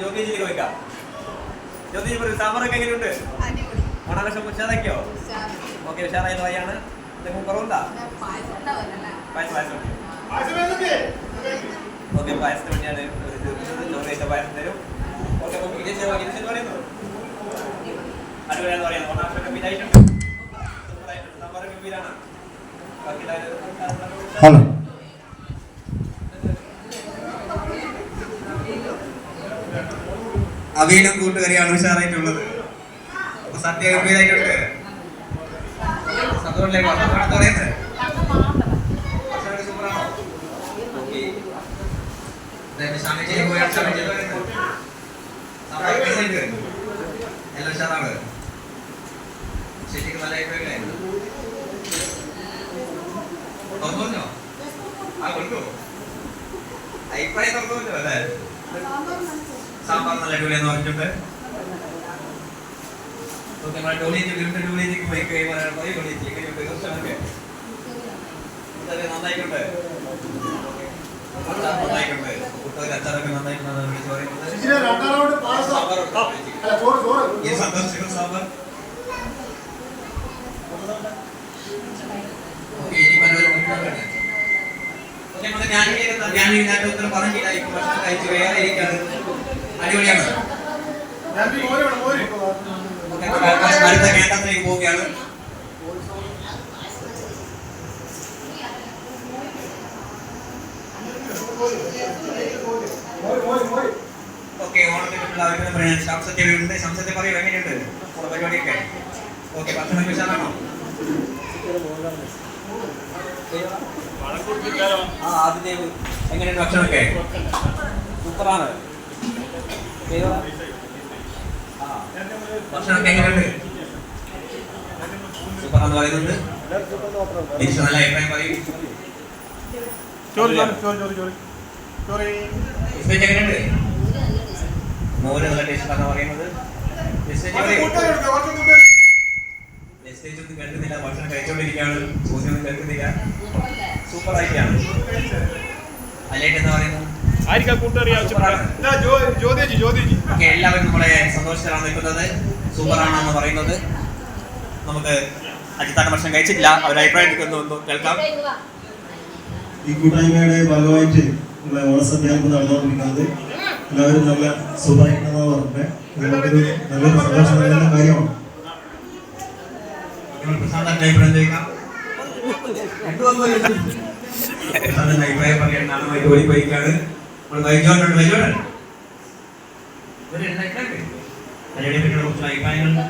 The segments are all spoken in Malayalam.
ജ്യോതിജിലേക്ക് വയ്ക്കാം ജ്യോതിജി പറയൂ സാമ്പാറൊക്കെ എങ്ങനെയുണ്ട്? ഉഷാറാക്കിയോ ഉഷാറ്. ഓക്കെ ഉഷാറായെന്ന് പറയാണ് എന്തെങ്കിലും കുറവുണ്ടാ? പായസം പായസം ഓക്കെ പായസത്തിന് വേണ്ടിയാണ് ഒരു ചോദിച്ചത് ചോറ് കഴിച്ച പായസം തരും. ഓക്കെ അപ്പോൾ വിജയ് വിജയ് പറയുന്നു. അടിപൊളിയാന്ന് പറയുന്നത് ഓണാഘോഷം ഗംഭീരായിട്ടുണ്ട് സൂപ്പറായിട്ടുണ്ട്. സാമ്പാർ ഗംഭീരാണ് ബാക്കി ഹലോ അവിയലും കൂട്ടുകറിയാണ് ഉഷാറായിട്ടുള്ളത്. ശരിക്കും നല്ല അഭിപ്രായമില്ലായിരുന്നു തുറന്നോ ആ അഭിപ്രായം അല്ലേ? സാമ്പാർ നല്ല അടിപൊളിയെന്ന് പറഞ്ഞിട്ടുണ്ട്. ഓക്കെ നമ്മുടെ ടോളിലേക്ക് വീണ്ടും ടോളിലേക്ക് പോയി കൈ പോയി ഉണ്ട് കുറച്ചൊക്കെ ഇതൊക്കെ നന്നായിട്ടുണ്ട് നന്നായിട്ടുണ്ട് കുട്ടികൾക്ക് അച്ചാറൊക്കെ നന്നായിട്ടുണ്ടെന്ന് വിളിച്ച് പറയുന്നത്. ഈ സന്തോഷിക്കുന്ന സാമ്പാർ. നമ്മുടെ ജ്ഞാനിയുടെ ജ്ഞാനിയില്ലാത്ത ഉത്തരം പറഞ്ഞില്ല. ഇപ്പൊ ഭക്ഷണം കഴിച്ച് വേറെ ഇരിക്കാണ്. അടിപൊളിയാണ്. അടുത്ത പോവുകയാണ് ഓക്കെ ഓണത്തിനുള്ള പറയാൻ ശംസത്തെ പറയൂ എങ്ങനെയുണ്ട്? പരിപാടിയൊക്കെ. ഓക്കെ ഭക്ഷണം വിശാലാണോ ആ ആദ്യത്തെ എങ്ങനെയുണ്ട് ഭക്ഷണമൊക്കെ? സൂപ്പറാണ്. നല്ല പറയുന്നത്. മെസ്സേജ് ഒന്നും ഭക്ഷണം കഴിച്ചുകൊണ്ടിരിക്കുകയാണ് ചോദ്യമൊന്നും കേൾക്കുന്നില്ല സൂപ്പർ ആയിട്ടാണ് അല്ലേ എന്താ പറയുന്നത് ആയിരിക്കാം ജ്യോതിജി ഓക്കെ എല്ലാവരും നമ്മളെ സന്തോഷത്തിലാണ് നിൽക്കുന്നത്. സൂപ്പറാണെന്ന് പറയുന്നത്. നമുക്ക് അജിത്താട്ട ഭക്ഷണം കഴിച്ചിട്ടില്ല. അവരുടെ അഭിപ്രായം ഒന്ന് കേൾക്കാം. ഈ കൂട്ടായ്മയുടെ ഭാഗമായിട്ട് നമ്മളെ ഓണസദ്യ നടന്നുകൊണ്ടിരിക്കുന്നത്. എല്ലാവരും നല്ല സുഖമായിട്ടുണ്ടെന്നാണ് പറഞ്ഞത്? നമുക്കൊരു നല്ലൊരു സന്തോഷം നൽകുന്ന കാര്യമാണ്. അഭിപ്രായം പറയാൻ പ്രസാദന്റെ അഭിപ്രായം പറയാൻ ఇప్పుడు వైద్యం వైద్యం చూడండి మరి ఎంత ఎక్కడ కొంచెం అయిపోయిన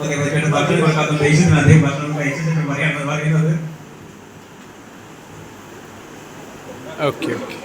ఓకే ఇక్కడ బట్టలు బట్టలు వేసింది అదే బట్టలు వేసింది మరి అంత వరకు ఓకే ఓకే